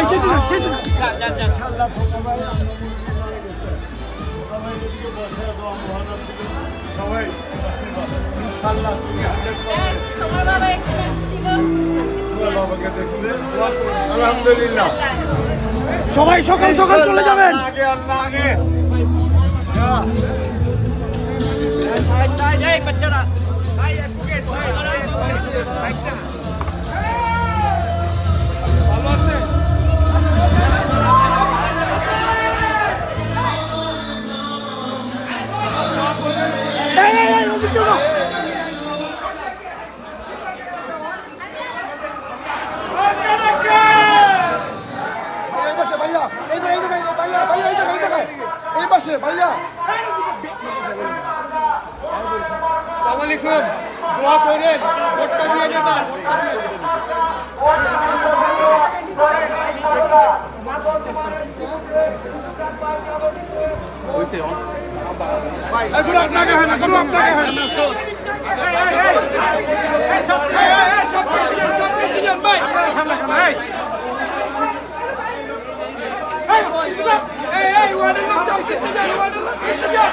ভাই যেতে না যেতে না সবাই ইনশাল্লাহ তুমি হান্ড্রেড আলহামদুলিল্লাহ সকাল সকাল চলে যাবেন আলাইকুম দোয়া করেন ভোটটা দিয়ে গুরু আপনাকে হয় না গুরু আপনাকে হয় না Bizi sıcak, bizi sıcak.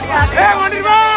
কাট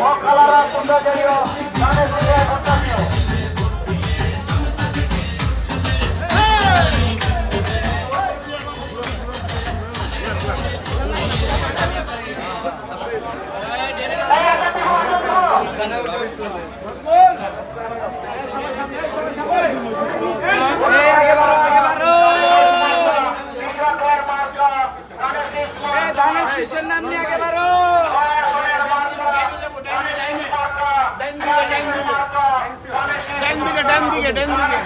মকালারা তোমরা যাইও গণেশ পূজা করতে Thank you. সামনে আগে বাড়ো ডান দিকে ডান দিকে ডান দিকে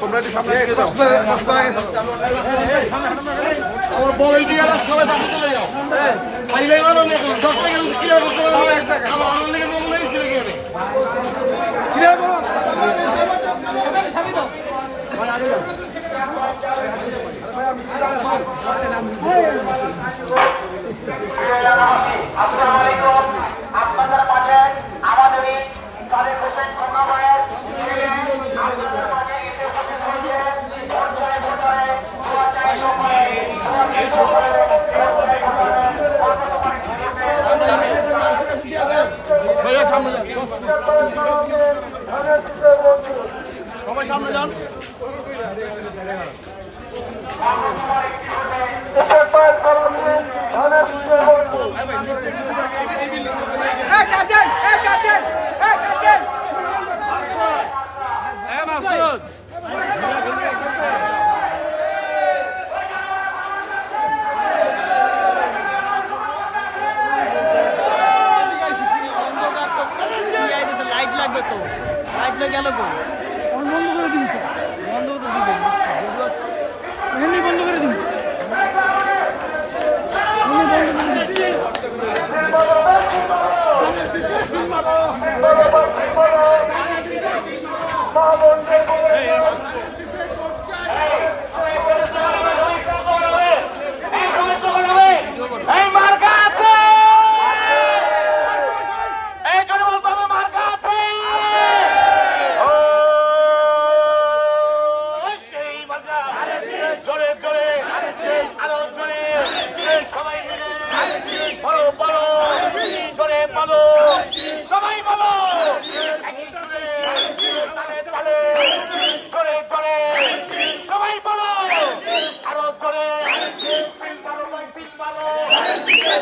তোমরা সামনে আমার বলে দিয়ে সবাই বাসা চলে যাও।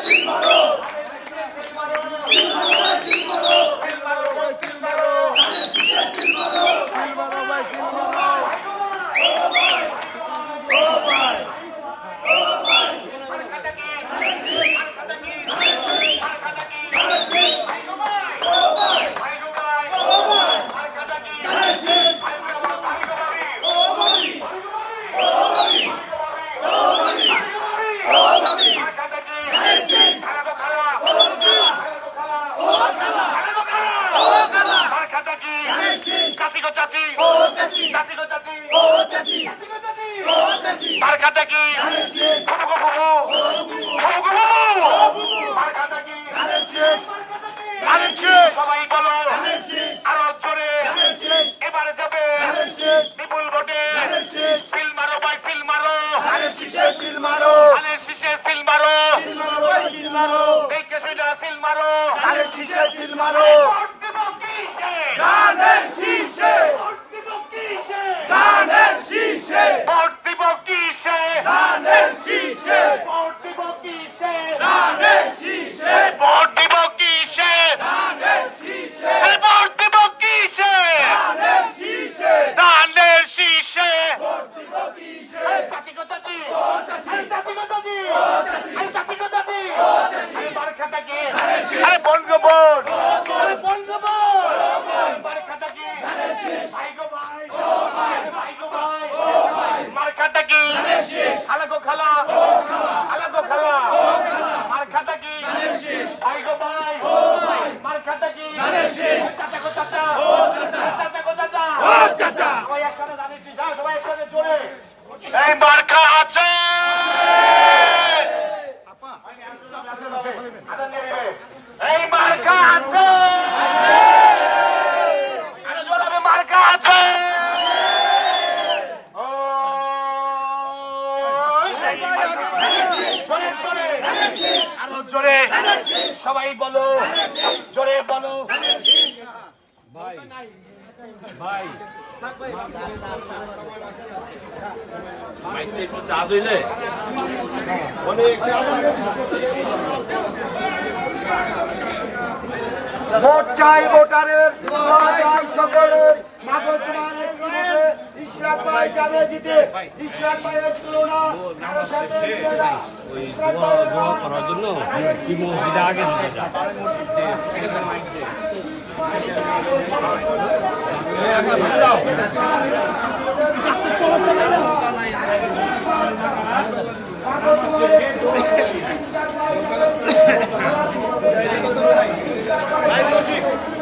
Thank you. সবাই বলো। আর জোরে। এবারে যাবে। বিপুল ভোটে। সিল মারো ভাই সিল মারো। সিল মারো। শীষে সিল মারো। সিল মারো সিল মারো। সিল মারো। সিল মারো। ভোট ভোট চাই ভোটারের দোয়া চাই সকলের। মাগো তোমার একটি ভোটে ইশরাক ভাই যাবে জিতে। ইশরাক ভাইয়ের তুলনা কারও সাথে মিলে না। ইশরাক ভাইয়ের করার জন্য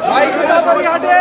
ভাই কোথা করি হাটে?